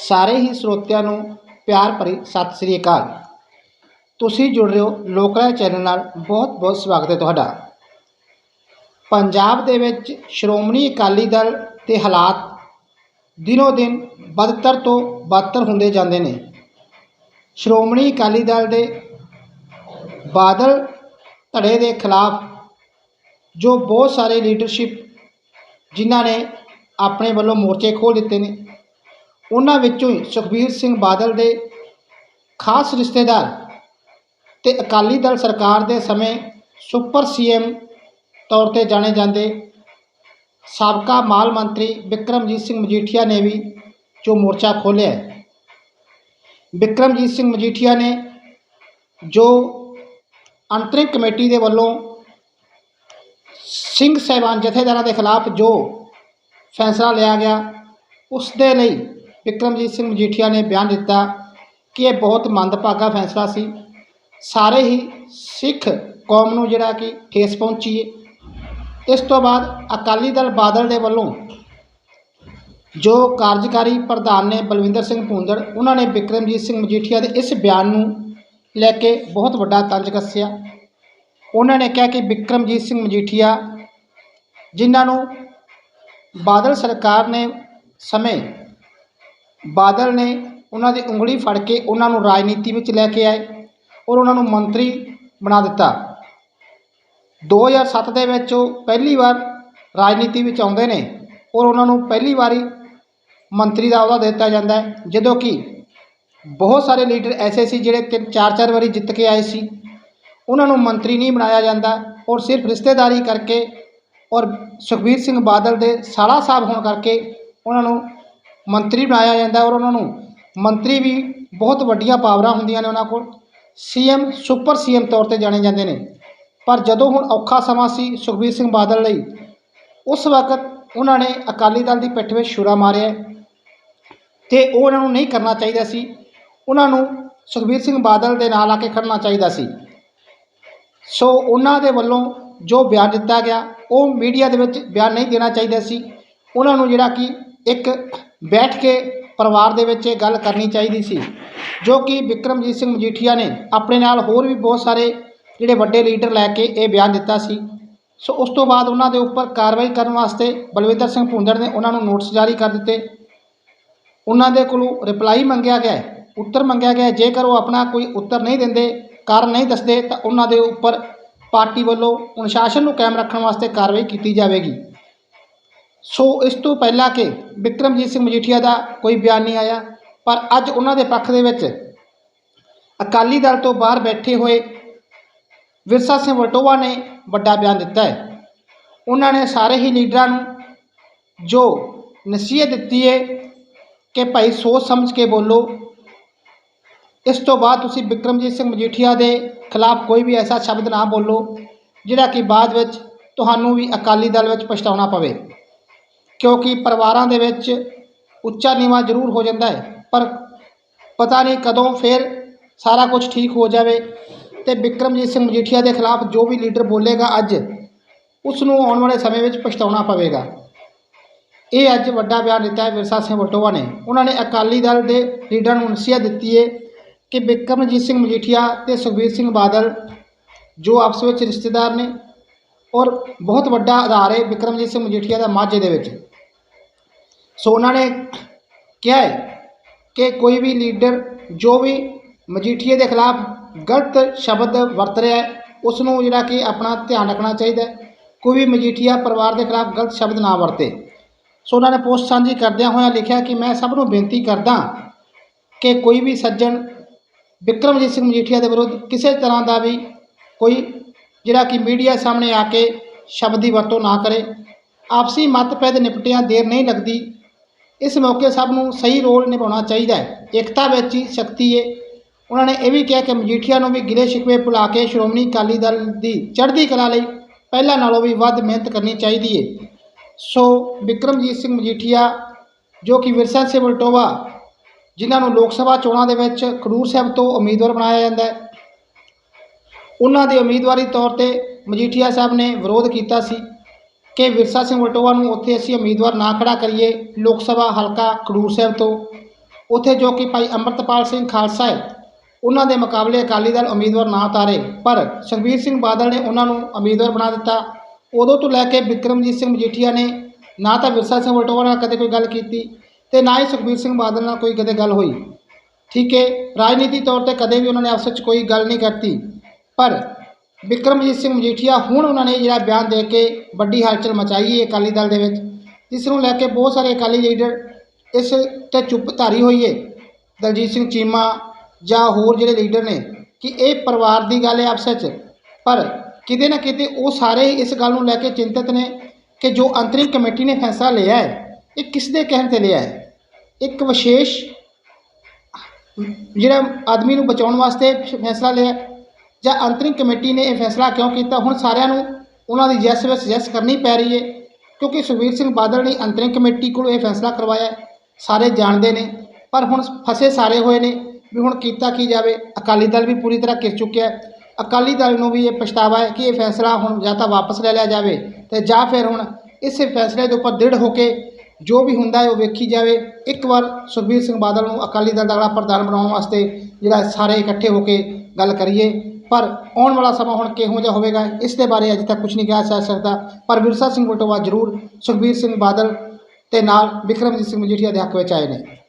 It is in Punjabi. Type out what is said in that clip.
ਸਾਰੇ ਹੀ ਸਰੋਤਿਆਂ ਨੂੰ ਪਿਆਰ ਭਰੀ ਸਤਿ ਸ੍ਰੀ ਅਕਾਲ। ਤੁਸੀਂ ਜੁੜ ਰਹੇ ਹੋ ਲੋਕਰਾਏ ਚੈਨਲ ਨਾਲ ਬਹੁਤ ਬਹੁਤ ਸਵਾਗਤ ਹੈ ਤੁਹਾਡਾ। ਪੰਜਾਬ ਦੇ ਵਿੱਚ ਸ਼੍ਰੋਮਣੀ ਅਕਾਲੀ ਦਲ ਦੇ ਹਾਲਾਤ ਦਿਨੋ ਦਿਨ ਬਦਤਰ ਤੋਂ ਬਦਤਰ ਹੁੰਦੇ ਜਾਂਦੇ ਨੇ। ਸ਼੍ਰੋਮਣੀ ਅਕਾਲੀ ਦਲ ਦੇ ਬਾਦਲ ਧੜੇ ਦੇ ਖਿਲਾਫ ਜੋ ਬਹੁਤ ਸਾਰੇ ਲੀਡਰਸ਼ਿਪ ਜਿਨ੍ਹਾਂ ਨੇ ਆਪਣੇ ਵੱਲੋਂ ਮੋਰਚੇ ਖੋਲ੍ਹ ਦਿੱਤੇ ਨੇ ਉਹਨਾਂ ਵਿੱਚੋਂ ਹੀ ਸੁਖਬੀਰ ਸਿੰਘ ਬਾਦਲ ਦੇ ਖਾਸ ਰਿਸ਼ਤੇਦਾਰ ਤੇ ਅਕਾਲੀ ਦਲ ਸਰਕਾਰ ਦੇ ਸਮੇਂ ਸੁਪਰ ਸੀਐਮ ਤੌਰ ਤੇ ਜਾਣੇ ਜਾਂਦੇ ਸਾਬਕਾ ਮਾਲ ਮੰਤਰੀ ਵਿਕਰਮਜੀਤ ਸਿੰਘ ਮਜੀਠੀਆ ਨੇ ਵੀ ਜੋ ਮੋਰਚਾ ਖੋਲ੍ਹਿਆ ਹੈ। ਵਿਕਰਮਜੀਤ ਸਿੰਘ ਮਜੀਠੀਆ ਨੇ ਜੋ ਅੰਤਰਿਮ ਕਮੇਟੀ ਦੇ ਵੱਲੋਂ ਸਿੰਘ ਸਾਹਿਬਾਨ ਜਥੇਦਾਰਾਂ ਦੇ ਖਿਲਾਫ ਜੋ ਫੈਸਲਾ ਲਿਆ ਗਿਆ, ਉਸ ਦੇ ਲਈ ਵਿਕਰਮਜੀਤ ਸਿੰਘ ਮਜੀਠੀਆ ਨੇ ਬਿਆਨ ਦਿੱਤਾ ਕਿ ਇਹ ਬਹੁਤ ਮੰਦਭਾਗਾ ਫੈਸਲਾ ਸੀ। ਸਾਰੇ ਹੀ ਸਿੱਖ ਕੌਮ ਨੂੰ ਜਿਹੜਾ ਕਿ ਠੇਸ ਪਹੁੰਚੀ ਹੈ ਇਸ ਤੋਂ ਬਾਅਦ ਅਕਾਲੀ ਦਲ ਬਾਦਲ ਦੇ ਵੱਲੋਂ ਜੋ ਕਾਰਜਕਾਰੀ ਪ੍ਰਧਾਨ ਨੇ ਬਲਵਿੰਦਰ ਸਿੰਘ ਭੂੰਦੜ, ਉਹਨਾਂ ਨੇ ਵਿਕਰਮਜੀਤ ਸਿੰਘ ਮਜੀਠੀਆ ਦੇ ਇਸ ਬਿਆਨ ਨੂੰ ਲੈ ਕੇ ਬਹੁਤ ਵੱਡਾ ਤੰਜ ਕੱਸਿਆ। ਉਹਨਾਂ ਨੇ ਕਿਹਾ ਕਿ ਵਿਕਰਮਜੀਤ ਸਿੰਘ ਮਜੀਠੀਆ ਜਿਨ੍ਹਾਂ ਨੂੰ ਬਾਦਲ ਸਰਕਾਰ ਨੇ ਸਮੇਂ ਬਾਦਲ ਨੇ ਉਹਨਾਂ ਦੀ ਉਂਗਲੀ ਫੜ ਕੇ ਉਹਨਾਂ ਨੂੰ ਰਾਜਨੀਤੀ ਵਿੱਚ ਲੈ ਕੇ ਆਏ ਔਰ ਉਹਨਾਂ ਨੂੰ ਮੰਤਰੀ ਬਣਾ ਦਿੱਤਾ। 2007 ਦੇ ਵਿੱਚ ਉਹ ਪਹਿਲੀ ਵਾਰ ਰਾਜਨੀਤੀ ਵਿੱਚ ਆਉਂਦੇ ਨੇ ਔਰ ਉਹਨਾਂ ਨੂੰ ਪਹਿਲੀ ਵਾਰੀ ਮੰਤਰੀ ਦਾ ਅਹੁਦਾ ਦਿੱਤਾ ਜਾਂਦਾ ਹੈ, ਜਦੋਂ ਕਿ ਬਹੁਤ ਸਾਰੇ ਲੀਡਰ ਐਸੇ ਸੀ ਜਿਹੜੇ ਤਿੰਨ, ਚਾਰ ਚਾਰ ਵਾਰੀ ਜਿੱਤ ਕੇ ਆਏ ਸੀ। ਉਹਨਾਂ ਨੂੰ ਮੰਤਰੀ ਨਹੀਂ ਬਣਾਇਆ ਜਾਂਦਾ ਔਰ ਸਿਰਫ ਰਿਸ਼ਤੇਦਾਰੀ ਕਰਕੇ ਔਰ ਸੁਖਬੀਰ ਸਿੰਘ ਬਾਦਲ ਦੇ ਸਾਲਾ ਸਾਹਿਬ ਹੋਣ ਕਰਕੇ ਉਹਨਾਂ ਨੂੰ ਮੰਤਰੀ ਬਣਾਇਆ ਜਾਂਦਾ ਔਰ ਉਹਨਾਂ ਨੂੰ ਮੰਤਰੀ ਵੀ ਬਹੁਤ ਵੱਡੀਆਂ ਪਾਵਰਾਂ ਹੁੰਦੀਆਂ ਨੇ ਉਹਨਾਂ ਕੋਲ। ਸੀਐਮ, ਸੁਪਰ ਸੀਐਮ ਤੌਰ ਤੇ ਜਾਣੇ ਜਾਂਦੇ ਨੇ। ਪਰ ਜਦੋਂ ਹੁਣ ਔਖਾ ਸਮਾਂ ਸੀ ਸੁਖਬੀਰ ਸਿੰਘ ਬਾਦਲ ਲਈ, ਉਸ ਵਕਤ ਉਹਨਾਂ ਨੇ ਅਕਾਲੀ ਦਲ ਦੀ ਪਿੱਠ ਵਿੱਚ ਛੁਰਾ ਮਾਰਿਆ ਤੇ ਉਹ ਉਹਨਾਂ ਨੂੰ ਨਹੀਂ ਕਰਨਾ ਚਾਹੀਦਾ ਸੀ। ਉਹਨਾਂ ਨੂੰ ਸੁਖਬੀਰ ਸਿੰਘ ਬਾਦਲ ਦੇ ਨਾਲ ਆ ਕੇ ਖੜਨਾ ਚਾਹੀਦਾ ਸੀ। ਸੋ ਉਹਨਾਂ ਦੇ ਵੱਲੋਂ ਜੋ ਬਿਆਨ ਦਿੱਤਾ ਗਿਆ, ਉਹ ਮੀਡੀਆ ਦੇ ਵਿੱਚ ਬਿਆਨ ਨਹੀਂ ਦੇਣਾ ਚਾਹੀਦਾ ਸੀ। ਉਹਨਾਂ ਨੂੰ ਜਿਹੜਾ ਕਿ ਇੱਕ ਬੈਠ ਕੇ ਪਰਿਵਾਰ ਦੇ ਵਿੱਚ ਇਹ ਗੱਲ ਕਰਨੀ ਚਾਹੀਦੀ ਸੀ, ਜੋ ਕਿ ਵਿਕਰਮਜੀਤ ਸਿੰਘ ਮਜੀਠੀਆ ਨੇ ਆਪਣੇ ਨਾਲ ਹੋਰ ਵੀ ਬਹੁਤ ਸਾਰੇ ਜਿਹੜੇ ਵੱਡੇ ਲੀਡਰ ਲੈ ਕੇ ਇਹ ਬਿਆਨ ਦਿੱਤਾ ਸੀ। ਸੋ ਉਸ ਤੋਂ ਬਾਅਦ ਉਹਨਾਂ ਦੇ ਉੱਪਰ ਕਾਰਵਾਈ ਕਰਨ ਵਾਸਤੇ ਬਲਵਿੰਦਰ ਸਿੰਘ ਭੁੰਦੜ ਨੇ ਉਹਨਾਂ ਨੂੰ ਨੋਟਿਸ ਜਾਰੀ ਕਰ ਦਿੱਤੇ। ਉਹਨਾਂ ਦੇ ਕੋਲੋਂ ਰਿਪਲਾਈ ਮੰਗਿਆ ਗਿਆ ਉੱਤਰ ਮੰਗਿਆ ਗਿਆ ਜੇਕਰ ਉਹ ਆਪਣਾ ਕੋਈ ਉੱਤਰ ਨਹੀਂ ਦਿੰਦੇ, ਕਾਰਨ ਨਹੀਂ ਦੱਸਦੇ, ਤਾਂ ਉਹਨਾਂ ਦੇ ਉੱਪਰ ਪਾਰਟੀ ਵੱਲੋਂ ਅਨੁਸ਼ਾਸਨ ਨੂੰ ਕਾਇਮ ਰੱਖਣ ਵਾਸਤੇ ਕਾਰਵਾਈ ਕੀਤੀ ਜਾਵੇਗੀ। ਸੋ ਇਸ ਤੋਂ ਪਹਿਲਾਂ ਕਿ ਵਿਕਰਮਜੀਤ ਸਿੰਘ ਮਜੀਠੀਆ ਦਾ ਕੋਈ ਬਿਆਨ ਨਹੀਂ ਆਇਆ, ਪਰ ਅੱਜ ਉਹਨਾਂ ਦੇ ਪੱਖ ਦੇ ਵਿੱਚ ਅਕਾਲੀ ਦਲ ਤੋਂ ਬਾਹਰ ਬੈਠੇ ਹੋਏ ਵਿਰਸਾ ਸਿੰਘ ਵਟੋਵਾ ਨੇ ਵੱਡਾ ਬਿਆਨ ਦਿੱਤਾ ਹੈ। ਉਹਨਾਂ ਨੇ ਸਾਰੇ ਹੀ ਲੀਡਰਾਂ ਨੂੰ ਜੋ ਨਸੀਹਤ ਦਿੱਤੀ ਹੈ ਕਿ ਭਾਈ ਸੋਚ ਸਮਝ ਕੇ ਬੋਲੋ, ਇਸ ਤੋਂ ਬਾਅਦ ਤੁਸੀਂ ਵਿਕਰਮਜੀਤ ਸਿੰਘ ਮਜੀਠੀਆ ਦੇ ਖਿਲਾਫ ਕੋਈ ਵੀ ਐਸਾ ਸ਼ਬਦ ਨਾ ਬੋਲੋ, ਜਿਹੜਾ ਕਿ ਬਾਅਦ ਵਿੱਚ ਤੁਹਾਨੂੰ ਵੀ ਅਕਾਲੀ ਦਲ ਵਿੱਚ ਪਛਤਾਉਣਾ ਪਵੇ। ਕਿਉਂਕਿ ਪਰਿਵਾਰਾਂ ਦੇ ਵਿੱਚ ਉੱਚਾ ਨੀਵਾਂ ਜ਼ਰੂਰ ਹੋ ਜਾਂਦਾ ਹੈ, ਪਰ ਪਤਾ ਨਹੀਂ ਕਦੋਂ ਫਿਰ ਸਾਰਾ ਕੁਝ ਠੀਕ ਹੋ ਜਾਵੇ ਤੇ ਵਿਕਰਮਜੀਤ ਸਿੰਘ ਮਜੀਠੀਆ ਦੇ ਖਿਲਾਫ ਜੋ ਵੀ ਲੀਡਰ ਬੋਲੇਗਾ ਅੱਜ ਉਸ ਨੂੰ ਆਉਣ ਵਾਲੇ ਸਮੇਂ ਵਿੱਚ ਪਛਤਾਉਣਾ ਪਵੇਗਾ। ਇਹ ਅੱਜ ਵੱਡਾ ਬਿਆਨ ਦਿੱਤਾ ਹੈ ਵਿਰਸਾ ਸਿੰਘ ਵਟੋਵਾ ਨੇ। ਉਹਨਾਂ ਨੇ ਅਕਾਲੀ ਦਲ ਦੇ ਲੀਡਰਾਂ ਨੂੰ ਨਸੀਹਤ ਦਿੱਤੀ ਹੈ ਕਿ ਵਿਕਰਮਜੀਤ ਸਿੰਘ ਮਜੀਠੀਆ ਤੇ ਸੁਖਬੀਰ ਸਿੰਘ ਬਾਦਲ, ਜੋ ਆਪਸ ਵਿੱਚ ਰਿਸ਼ਤੇਦਾਰ ਨੇ ਔਰ ਬਹੁਤ ਵੱਡਾ ਆਧਾਰ ਹੈ ਵਿਕਰਮਜੀਤ ਸਿੰਘ ਮਜੀਠੀਆ ਦਾ ਮਾਝੇ ਦੇ ਵਿੱਚ। ਸੋ ਉਹਨਾਂ ਨੇ ਕਿਹਾ ਹੈ ਕਿ ਕੋਈ ਵੀ ਲੀਡਰ ਜੋ ਵੀ ਮਜੀਠੀਏ ਦੇ ਖਿਲਾਫ ਗਲਤ ਸ਼ਬਦ ਵਰਤ ਰਿਹਾ ਹੈ ਉਸ ਨੂੰ ਜਿਹੜਾ ਕਿ ਆਪਣਾ ਧਿਆਨ ਰੱਖਣਾ ਚਾਹੀਦਾ ਹੈ, ਕੋਈ ਵੀ ਮਜੀਠੀਆ ਪਰਿਵਾਰ ਦੇ ਖਿਲਾਫ ਗਲਤ ਸ਼ਬਦ ਨਾ ਵਰਤੇ। ਸੋ ਉਹਨਾਂ ਨੇ ਪੋਸਟ ਸਾਂਝੀ ਕਰਦਿਆਂ ਹੋਇਆਂ ਲਿਖਿਆ ਕਿ ਮੈਂ ਸਭ ਨੂੰ ਬੇਨਤੀ ਕਰਦਾ ਕਿ ਕੋਈ ਵੀ ਸੱਜਣ ਵਿਕਰਮਜੀਤ ਸਿੰਘ ਮਜੀਠੀਆ ਦੇ ਵਿਰੁੱਧ ਕਿਸੇ ਤਰ੍ਹਾਂ ਦਾ ਵੀ ਕੋਈ ਜਿਹੜਾ ਕਿ ਮੀਡੀਆ ਸਾਹਮਣੇ ਆ ਕੇ ਸ਼ਬਦ ਦੀ ਵਰਤੋਂ ਨਾ ਕਰੇ। ਆਪਸੀ ਮਤਭੇਦ ਨਿਪਟਿਆਂ ਦੇਰ ਨਹੀਂ ਲੱਗਦੀ। ਇਸ ਮੌਕੇ ਸਭ ਨੂੰ ਸਹੀ ਰੋਲ ਨਿਭਾਉਣਾ ਚਾਹੀਦਾ ਹੈ। ਏਕਤਾ ਵਿੱਚ ਹੀ ਸ਼ਕਤੀ ਹੈ ਉਹਨਾਂ ਨੇ ਇਹ ਵੀ ਕਿਹਾ ਕਿ ਮਜੀਠੀਆ ਨੂੰ ਵੀ ਗਿਲੇ ਸ਼ਿਕਵੇ ਭੁਲਾ ਕੇ ਸ਼੍ਰੋਮਣੀ ਅਕਾਲੀ ਦਲ ਦੀ ਚੜ੍ਹਦੀ ਕਲਾ ਲਈ ਪਹਿਲਾਂ ਨਾਲੋਂ ਵੀ ਵੱਧ ਮਿਹਨਤ ਕਰਨੀ ਚਾਹੀਦੀ ਹੈ ਸੋ ਵਿਕਰਮਜੀਤ ਸਿੰਘ ਮਜੀਠੀਆ, ਜੋ ਕਿ ਵਿਰਸਾ ਸਿੰਘ ਵਲਟੋਵਾ, ਜਿਨ੍ਹਾਂ ਨੂੰ ਲੋਕ ਸਭਾ ਚੋਣਾਂ ਦੇ ਵਿੱਚ ਖਡੂਰ ਸਾਹਿਬ ਤੋਂ ਉਮੀਦਵਾਰ ਬਣਾਇਆ ਜਾਂਦਾ ਹੈ, ਉਹਨਾਂ ਦੀ ਉਮੀਦਵਾਰੀ ਤੌਰ ਤੇ ਮਜੀਠੀਆ ਸਾਹਿਬ ਨੇ ਵਿਰੋਧ ਕੀਤਾ ਸੀ। ਕਿ ਵਿਰਸਾ ਸਿੰਘ ਵਲਟੋਆ ਨੂੰ ਉੱਥੇ ਅਸੀਂ ਉਮੀਦਵਾਰ ਨਾ ਖੜਾ ਕਰੀਏ ਲੋਕ ਸਭਾ ਹਲਕਾ ਖਡੂਰ ਸਾਹਿਬ ਤੋਂ ਉੱਥੇ ਜੋ ਕਿ ਭਾਈ ਅੰਮ੍ਰਿਤਪਾਲ ਸਿੰਘ ਖਾਲਸਾ ਹੈ ਉਹਨਾਂ ਦੇ ਮੁਕਾਬਲੇ ਅਕਾਲੀ ਦਲ ਉਮੀਦਵਾਰ ਨਾ ਉਤਾਰੇ ਪਰ ਸੁਖਬੀਰ ਸਿੰਘ ਬਾਦਲ ਨੇ ਉਹਨਾਂ ਨੂੰ ਉਮੀਦਵਾਰ ਬਣਾ ਦਿੱਤਾ ਉਦੋਂ ਤੋਂ ਲੈ ਕੇ ਵਿਕਰਮਜੀਤ ਸਿੰਘ ਮਜੀਠੀਆ ਨੇ ਨਾ ਤਾਂ ਵਿਰਸਾ ਸਿੰਘ ਵਲਟੋਆ ਨਾਲ ਕਦੇ ਕੋਈ ਗੱਲ ਕੀਤੀ ਤੇ ਨਾ ਹੀ ਸੁਖਬੀਰ ਸਿੰਘ ਬਾਦਲ ਨਾਲ ਕੋਈ ਕਦੇ ਗੱਲ ਹੋਈ ਠੀਕ ਹੈ ਰਾਜਨੀਤੀ ਤੌਰ ਤੇ ਕਦੇ ਵੀ ਉਹਨਾਂ ਨੇ ਆਪਸ ਵਿੱਚ ਕੋਈ ਗੱਲ ਨਹੀਂ ਕਰਤੀ ਪਰ ਬਿਕਰਮਜੀਤ ਸਿੰਘ ਮਜੀਠੀਆ ਹੁਣ ਉਹਨਾਂ ਨੇ ਜਿਹੜਾ ਬਿਆਨ ਦੇ ਕੇ ਵੱਡੀ ਹਲਚਲ ਮਚਾਈ ਹੈ ਅਕਾਲੀ ਦਲ ਦੇ ਵਿੱਚ ਇਸ ਨੂੰ ਲੈ ਕੇ ਬਹੁਤ ਸਾਰੇ ਅਕਾਲੀ ਲੀਡਰ ਇਸ ਤੇ ਚੁੱਪ ਧਾਰੀ ਹੋਈ ਹੈ। ਦਲਜੀਤ ਸਿੰਘ ਚੀਮਾ ਜਾਂ ਹੋਰ ਜਿਹੜੇ ਲੀਡਰ ਨੇ ਕਿ ਇਹ ਪਰਿਵਾਰ ਦੀ ਗੱਲ ਹੈ ਆਪਸ ਵਿੱਚ, ਪਰ ਕਿਤੇ ਨਾ ਕਿਤੇ ਉਹ ਸਾਰੇ ਹੀ ਇਸ ਗੱਲ ਨੂੰ ਲੈ ਕੇ ਚਿੰਤਤ ਨੇ ਕਿ ਜੋ ਅੰਤਰਿਮ ਕਮੇਟੀ ਨੇ ਫੈਸਲਾ ਲਿਆ ਹੈ, ਇਹ ਕਿਸ ਦੇ ਕਹਿਣ ਤੇ ਲਿਆ ਹੈ? ਇੱਕ ਵਿਸ਼ੇਸ਼ ਜਿਹੜਾ ਆਦਮੀ ਨੂੰ ਬਚਾਉਣ ਵਾਸਤੇ ਫੈਸਲਾ ਲਿਆ ਜਾਂ ਅੰਤਰਿਮ ਕਮੇਟੀ ਨੇ ਇਹ ਫੈਸਲਾ ਕਿਉਂ ਕੀਤਾ? ਹੁਣ ਸਾਰਿਆਂ ਨੂੰ ਉਹਨਾਂ ਦੀ ਜੈਸ ਵਿੱਚ ਜੈਸ ਕਰਨੀ ਪੈ ਰਹੀ ਹੈ, ਕਿਉਂਕਿ ਸੁਖਬੀਰ ਸਿੰਘ ਬਾਦਲ ਨੇ ਅੰਤਰਿਮ ਕਮੇਟੀ ਕੋਲ ਇਹ ਫੈਸਲਾ ਕਰਵਾਇਆ ਸਾਰੇ ਜਾਣਦੇ ਨੇ, ਪਰ ਹੁਣ ਫਸੇ ਸਾਰੇ ਹੋਏ ਨੇ ਵੀ ਹੁਣ ਕੀਤਾ ਕੀ ਜਾਵੇ? ਅਕਾਲੀ ਦਲ ਵੀ ਪੂਰੀ ਤਰ੍ਹਾਂ ਘਿਰ ਚੁੱਕਿਆ ਹੈ। ਅਕਾਲੀ ਦਲ ਨੂੰ ਵੀ ਇਹ ਪਛਤਾਵਾ ਹੈ ਕਿ ਇਹ ਫੈਸਲਾ ਹੁਣ ਜਾਂ ਤਾਂ ਵਾਪਸ ਲੈ ਲਿਆ ਜਾਵੇ ਤੇ ਜਾਂ ਫਿਰ ਹੁਣ ਇਸੇ ਫੈਸਲੇ ਦੇ ਉੱਪਰ ਦ੍ਰਿੜ ਹੋ ਕੇ ਜੋ ਵੀ ਹੁੰਦਾ ਹੈ ਉਹ ਵੇਖੀ ਜਾਵੇ। ਇੱਕ ਵਾਰ ਸੁਖਬੀਰ ਸਿੰਘ ਬਾਦਲ ਨੂੰ ਅਕਾਲੀ ਦਲ ਦਾ ਪ੍ਰਧਾਨ ਬਣਾਉਣ ਵਾਸਤੇ ਜਿਹੜਾ ਸਾਰੇ ਇਕੱਠੇ ਹੋ ਕੇ ਗੱਲ ਕਰੀਏ ਪਰ ਆਉਣ ਵਾਲਾ ਸਮਾਂ ਹੁਣ ਕਿਹੋ ਜਿਹਾ ਹੋਵੇਗਾ, ਇਸ ਦੇ ਬਾਰੇ ਅਜੇ ਤੱਕ ਕੁਝ ਨਹੀਂ ਕਿਹਾ ਜਾ ਸਕਦਾ। ਪਰ ਵਿਰਸਾ ਸਿੰਘ ਬਟੋਆ ਜ਼ਰੂਰ ਸੁਖਬੀਰ ਸਿੰਘ ਬਾਦਲ ਤੇ ਨਾਲ ਵਿਕਰਮਜੀਤ ਸਿੰਘ ਮਜੀਠੀਆ ਦੇ ਹੱਕ ਵਿੱਚ ਆਏ ਨੇ।